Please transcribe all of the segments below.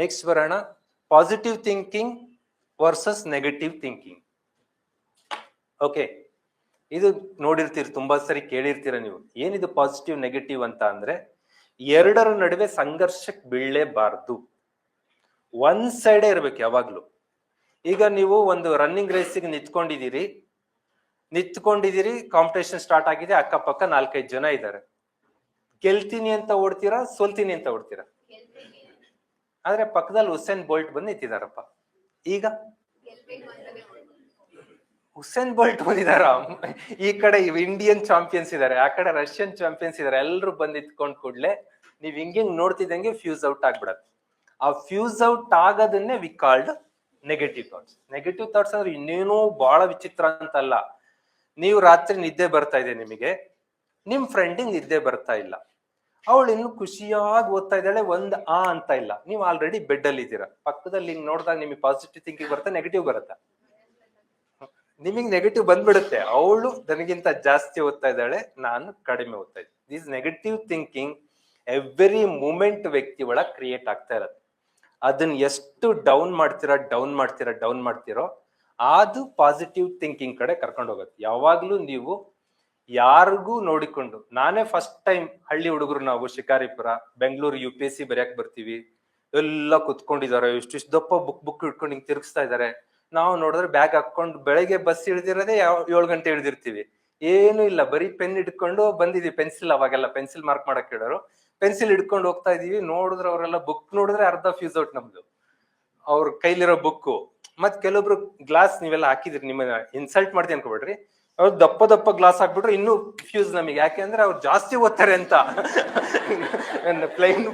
Next ಬರೋಣ. Positive thinking versus negative thinking okay ಇದು ನೋಡಿರ್ತೀರಿ, ತುಂಬಾ ಸರಿ ಕೇಳಿರ್ತೀರ ನೀವು. ಏನಿದು ಪಾಸಿಟಿವ್ ನೆಗೆಟಿವ್ ಅಂತ ಅಂದ್ರೆ, ಎರಡರ ನಡುವೆ ಸಂಘರ್ಷಕ್ಕೆ ಬೀಳಲೇಬಾರ್ದು. ಒನ್ ಸೈಡೇ ಇರ್ಬೇಕು ಯಾವಾಗ್ಲೂ. ಈಗ ನೀವು ಒಂದು ರನ್ನಿಂಗ್ ರೇಸಿಗೆ ನಿಂತ್ಕೊಂಡಿದ್ದೀರಿ. ನಿಂತ್ಕೊಂಡಿದ್ದೀರಿ ಕಾಂಪಿಟೇಷನ್ ಸ್ಟಾರ್ಟ್ ಆಗಿದೆ, ಅಕ್ಕಪಕ್ಕ ನಾಲ್ಕೈದು ಜನ ಇದ್ದಾರೆ. ಗೆಲ್ತೀನಿ ಅಂತ ಓಡ್ತೀರಾ, ಸೋಲ್ತೀನಿ ಅಂತ ಓಡ್ತೀರಾ? ಆದ್ರೆ ಪಕ್ಕದಲ್ಲಿ ಹುಸೇನ್ ಬೋಲ್ಟ್ ಬಂದು ನಿಂತಿದಾರಪ್ಪ ಈಗ? ಹುಸೇನ್ ಬೋಲ್ಟ್ ಬಂದಿದಾರ ಈ ಕಡೆ ಇಂಡಿಯನ್ ಚಾಂಪಿಯನ್ಸ್ ಇದಾರೆ, ಆ ಕಡೆ ರಷ್ಯನ್ ಚಾಂಪಿಯನ್ಸ್ ಇದಾರೆ ಎಲ್ಲರೂ ಬಂದ್ ಇತ್ಕೊಂಡ್ ಕೂಡ್ಲೆ ನೀವ್ ಹಿಂಗಿಂಗ್ ನೋಡ್ತಿದ್ದಂಗೆ ಫ್ಯೂಸ್ ಔಟ್ ಆಗ್ಬಿಡತ್ತೆ. ಆ fuse out ಆಗೋದನ್ನೇ we called negative thoughts negative thoughts ಅಂದ್ರೆ ಇನ್ನೇನೋ ಬಹಳ ವಿಚಿತ್ರ ಅಂತಲ್ಲ. ನೀವು ರಾತ್ರಿ ನಿದ್ದೆ ಬರ್ತಾ ಇದೆ ನಿಮಗೆ, ನಿಮ್ ಫ್ರೆಂಡಿಂಗ್ ನಿದ್ದೆ ಬರ್ತಾ ಇಲ್ಲ. ಅವಳು ಇನ್ನು ಖುಷಿಯಾಗಿ ಓದ್ತಾ ಇದ್ದಾಳೆ, ಒಂದ್ ಆ ಅಂತ ಇಲ್ಲ. ನೀವು ಆಲ್ರೆಡಿ ಬೆಡ್ ಅಲ್ಲಿ ಇದ್ದೀರಾ. ಪಕ್ಕದಲ್ಲಿ ಹಿಂಗ್ ನೋಡಿದಾಗ ನಿಮಗೆ ಪಾಸಿಟಿವ್ ಥಿಂಕಿಂಗ್ ಬರುತ್ತೆ ನೆಗೆಟಿವ್ ಬರುತ್ತೆ. ನಿಮಗೆ ನೆಗೆಟಿವ್ ಬಂದ್ಬಿಡುತ್ತೆ. ಅವಳು ನನಗಿಂತ ಜಾಸ್ತಿ ಓದ್ತಾ ಇದ್ದಾಳೆ, ನಾನು ಕಡಿಮೆ ಓದ್ತಾ ಇದ್ದೆ. This negative thinking every moment ವ್ಯಕ್ತಿ ಒಳಗ್ ಕ್ರಿಯೇಟ್ ಆಗ್ತಾ ಇರತ್ತೆ. ಅದನ್ನ ಎಷ್ಟು ಡೌನ್ ಮಾಡ್ತೀರಾ ಡೌನ್ ಮಾಡ್ತೀರಾ ಡೌನ್ ಮಾಡ್ತೀರೋ, ಅದು ಪಾಸಿಟಿವ್ ಥಿಂಕಿಂಗ್ ಕಡೆ ಕರ್ಕೊಂಡು ಹೋಗುತ್ತೆ. ಯಾವಾಗ್ಲೂ ನೀವು ಯಾರಿಗೂ ನೋಡಿಕೊಂಡು, ನಾನೇ ಫಸ್ಟ್ ಟೈಮ್ ಹಳ್ಳಿ ಹುಡುಗರು ನಾವು Shikaripura, Bengaluru U P S C ಬರೆಯಕ್ ಬರ್ತೀವಿ. ಎಲ್ಲ ಕುತ್ಕೊಂಡಿದ್ದಾರೆ, ಇಷ್ಟಿಷ್ಟು ದಪ್ಪ ಬುಕ್ ಬುಕ್ ಇಟ್ಕೊಂಡು ಹಿಂಗ್ ತಿರುಗಿಸ್ತಾ ಇದಾರೆ ನಾವು ನೋಡಿದ್ರೆ ಬ್ಯಾಗ್ ಹಾಕೊಂಡು ಬೆಳಗ್ಗೆ ಬಸ್ ಇಳಿದಿರೋದೇ ಏಳು ಗಂಟೆ ಇಳಿದಿರ್ತೀವಿ. ಏನು ಇಲ್ಲ, ಬರೀ ಪೆನ್ ಇಟ್ಕೊಂಡು ಬಂದಿದ್ವಿ ಪೆನ್ಸಿಲ್ ಅವಾಗೆಲ್ಲ ಪೆನ್ಸಿಲ್ ಮಾರ್ಕ್ ಮಾಡಕ್ ಹೇಳೋರು. ಪೆನ್ಸಿಲ್ ಹಿಡ್ಕೊಂಡು ಹೋಗ್ತಾ ಇದೀವಿ, ನೋಡಿದ್ರೆ ಅವರೆಲ್ಲ ಬುಕ್ ನೋಡಿದ್ರೆ ಅರ್ಧ ಫ್ಯೂಸ್ ಔಟ್ ನಮ್ದು. ಅವ್ರ ಕೈಲಿರೋ ಬುಕ್ ಮತ್ ಕೆಲವೊಬ್ರು ಗ್ಲಾಸ್ ನೀವೆಲ್ಲ ಹಾಕಿದ್ರಿ ನಿಮ್ಮ ಇನ್ಸಲ್ಟ್ ಮಾಡ್ತೀನಿ ಅನ್ಕೋಬೇಡ್ರಿ. ಅವ್ರು ದಪ್ಪ ದಪ್ಪ ಗ್ಲಾಸ್ ಹಾಕ್ಬಿಟ್ರೆ ಇನ್ನೂ ಫ್ಯೂಸ್ ನಮಗೆ. ಯಾಕೆ ಅಂದ್ರೆ ಅವ್ರು ಜಾಸ್ತಿ ಓದ್ತಾರೆ ಅಂತ. ಪ್ಲೈನ್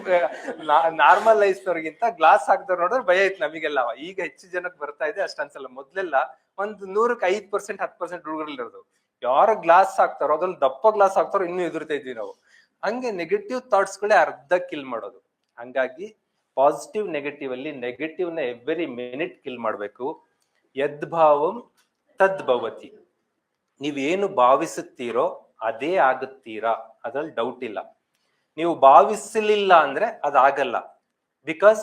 ನಾರ್ಮಲ್ ಐಸ್ನವ್ರಿಗಿಂತ ಗ್ಲಾಸ್ ಹಾಕ್ದವ್ರು ನೋಡಿದ್ರೆ ಭಯ ಇತ್ತು ನಮಗೆಲ್ಲ. ಈಗ ಹೆಚ್ಚು ಜನಕ್ಕೆ ಬರ್ತಾ ಇದೆ, ಅಷ್ಟು ಅನ್ಸಲ್ಲ. ಮೊದ್ಲೆಲ್ಲ ಒಂದು ನೂರಕ್ಕೆ ಐದು ಪರ್ಸೆಂಟ್ ಹತ್ತು ಪರ್ಸೆಂಟ್ ಹುಡುಗರಲ್ಲಿರೋದು ಯಾರು ಗ್ಲಾಸ್ ಹಾಕ್ತಾರೋ, ಅದ್ರಲ್ಲಿ ದಪ್ಪ ಗ್ಲಾಸ್ ಹಾಕ್ತಾರೋ ಇನ್ನೂ ಎದುರ್ತಾ ಇದ್ವಿ ನಾವು. ಹಂಗೆ ನೆಗೆಟಿವ್ ಥಾಟ್ಸ್ ಗಳೇ ಅರ್ಧ ಕಿಲ್ ಮಾಡೋದು. ಹಂಗಾಗಿ ಪಾಸಿಟಿವ್ ನೆಗೆಟಿವ್ ಅಲ್ಲಿ ನೆಗೆಟಿವ್ನ ಎವ್ರಿ ಮಿನಿಟ್ ಕಿಲ್ ಮಾಡಬೇಕು. ಯದ್ಭಾವಂ ತದ್ಭವತಿ. ನೀವೇನು ಭಾವಿಸುತ್ತೀರೋ ಅದೇ ಆಗುತ್ತೀರಾ? ಅದ್ರಲ್ಲಿ ಡೌಟ್ ಇಲ್ಲ. ನೀವು ಭಾವಿಸಲಿಲ್ಲ ಅಂದ್ರೆ ಅದಾಗಲ್ಲ. ಬಿಕಾಸ್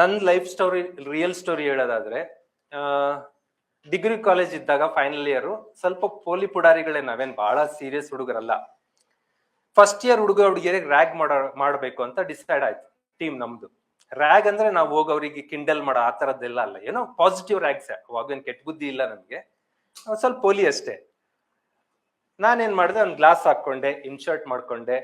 ನನ್ ಲೈಫ್ ಸ್ಟೋರಿ ರಿಯಲ್ ಸ್ಟೋರಿ ಹೇಳೋದಾದ್ರೆ ಡಿಗ್ರಿ ಕಾಲೇಜ್ ಇದ್ದಾಗ ಫೈನಲ್ ಇಯರ್ ಸ್ವಲ್ಪ ಪೋಲಿ ಪುಡಾರಿಗಳೇ ನಾವೇನ್ ಬಹಳ ಸೀರಿಯಸ್ ಹುಡುಗರಲ್ಲ. ಫಸ್ಟ್ ಇಯರ್ ಹುಡುಗ ಹುಡುಗಿಯರಿಗೆ ರ್ಯಾಗ್ ಮಾಡೋ, ಮಾಡಬೇಕು ಅಂತ ಡಿಸೈಡ್ ಆಯ್ತು ಟೀಮ್ ನಮ್ದು. ರ್ಯಾಗ್ ಅಂದ್ರೆ ನಾವು ಹೋಗಿ ಅವರಿಗೆ ಕಿಂಡಲ್ ಮಾಡೋ ಆ ತರದ್ದೆಲ್ಲ ಅಲ್ಲ. ಏನೋ ಪಾಸಿಟಿವ್ ರ್ಯಾಗ್ಸ್ ಅವಾಗೇನು ಕೆಟ್ಟ ಬುದ್ಧಿ ಇಲ್ಲ ನಮ್ಗೆ. ಸ್ವಲ್ಪ ಪೋಲಿ ಅಷ್ಟೇ. ನಾನೇನ್ ಮಾಡಿದೆ, ಒಂದ್ ಗ್ಲಾಸ್ ಹಾಕೊಂಡೆ ಇನ್ಶರ್ಟ್ ಮಾಡ್ಕೊಂಡೆ.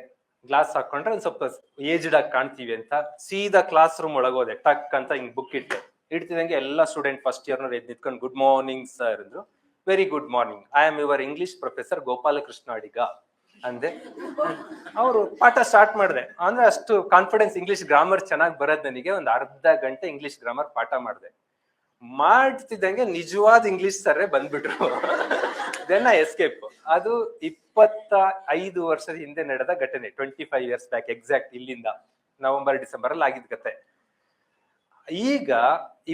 ಗ್ಲಾಸ್ ಹಾಕೊಂಡ್ರೆ ಒಂದ್ ಸ್ವಲ್ಪ ಏಜ್ಡ್ ಆಗಿ ಕಾಣ್ತೀವಿ ಅಂತ. ಸೀದಾ ಕ್ಲಾಸ್ ರೂಮ್ ಒಳಗೋದೆ ಟಕ್ ಅಂತ ಹಿಂಗ್ ಬುಕ್ ಇಟ್ಟೆ ಇಡ್ತಿದಂಗೆ ಎಲ್ಲ ಸ್ಟೂಡೆಂಟ್ ಫಸ್ಟ್ ಇಯರ್ ಎದ್ದು ನಿಂತ್ಕೊಂಡು ಗುಡ್ ಮಾರ್ನಿಂಗ್ ಸರ್ ಅಂದ್ರು. Very good morning I am your English professor Gopalakrishna Adiga ಅಂದೆ. ಅವರು ಪಾಠ ಸ್ಟಾರ್ಟ್ ಮಾಡಿದೆ. ಅಂದ್ರೆ ಅಷ್ಟು ಕಾನ್ಫಿಡೆನ್ಸ್ ಇಂಗ್ಲಿಷ್ ಗ್ರಾಮರ್ ಚೆನ್ನಾಗಿ ಬರೋದು ನನಗೆ ಒಂದು ಅರ್ಧ ಗಂಟೆ ಇಂಗ್ಲಿಷ್ ಗ್ರಾಮರ್ ಪಾಠ ಮಾಡಿದೆ. ಮಾಡ್ತಿದ್ದಂಗೆ ನಿಜವಾದ ಇಂಗ್ಲಿಷ್ ಸರ್ರೆ ಬಂದ್ಬಿಟ್ರು. ದೆನ್ ಎಸ್ಕೇಪ್ ಅದು ಇಪ್ಪತ್ತ ಐದು ವರ್ಷದ ಹಿಂದೆ ನಡೆದ ಘಟನೆ twenty five years back exact ಇಲ್ಲಿಂದ ನವೆಂಬರ್, ಡಿಸೆಂಬರ್ ಅಲ್ಲಿ ಆಗಿದ್ ಕತೆ. ಈಗ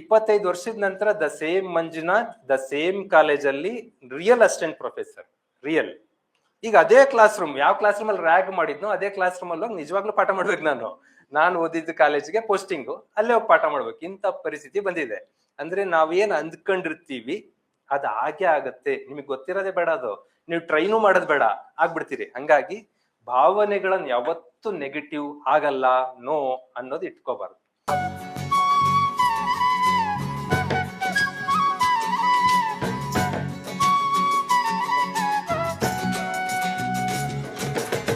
ಇಪ್ಪತ್ತೈದು ವರ್ಷದ ನಂತರ the same Manjunath the same ಕಾಲೇಜಲ್ಲಿ ರಿಯಲ್ ಅಸಿಸ್ಟೆಂಟ್ ಪ್ರೊಫೆಸರ್ ರಿಯಲ್ ಈಗ ಅದೇ ಕ್ಲಾಸ್ ರೂಮ್ ಯಾವ ಕ್ಲಾಸ್ ರೂಮ್ ಅಲ್ಲಿ ರ್ಯಾಗ್ ಮಾಡಿದ್ನೋ ಅದೇ ಕ್ಲಾಸ್ ರೂಮ್ ಅಲ್ಲಿ ಹೋಗಿ ನಿಜವಾಗ್ಲೂ ಪಾಠ ಮಾಡ್ಬೇಕು ನಾನು. ನಾನು ಓದಿದ್ದ ಕಾಲೇಜಿಗೆ ಪೋಸ್ಟಿಂಗು ಅಲ್ಲೇ ಹೋಗಿ ಪಾಠ ಮಾಡ್ಬೇಕು. ಇಂಥ ಪರಿಸ್ಥಿತಿ ಬಂದಿದೆ. ಅಂದ್ರೆ ನಾವೇನ್ ಅಂದ್ಕೊಂಡಿರ್ತೀವಿ, ಅದ್ ಹಾಗೆ ಆಗತ್ತೆ. ನಿಮಗೆ ಗೊತ್ತಿರೋದೇ ಬೇಡ ಅದು. ನೀವು ಟ್ರೈನು ಮಾಡೋದ್ ಬೇಡ, ಆಗ್ಬಿಡ್ತೀರಿ. ಹಂಗಾಗಿ ಭಾವನೆಗಳನ್ನ ಯಾವತ್ತೂ ನೆಗೆಟಿವ್ ಆಗಲ್ಲ ನೋ ಅನ್ನೋದು ಇಟ್ಕೋಬಾರ್ದು.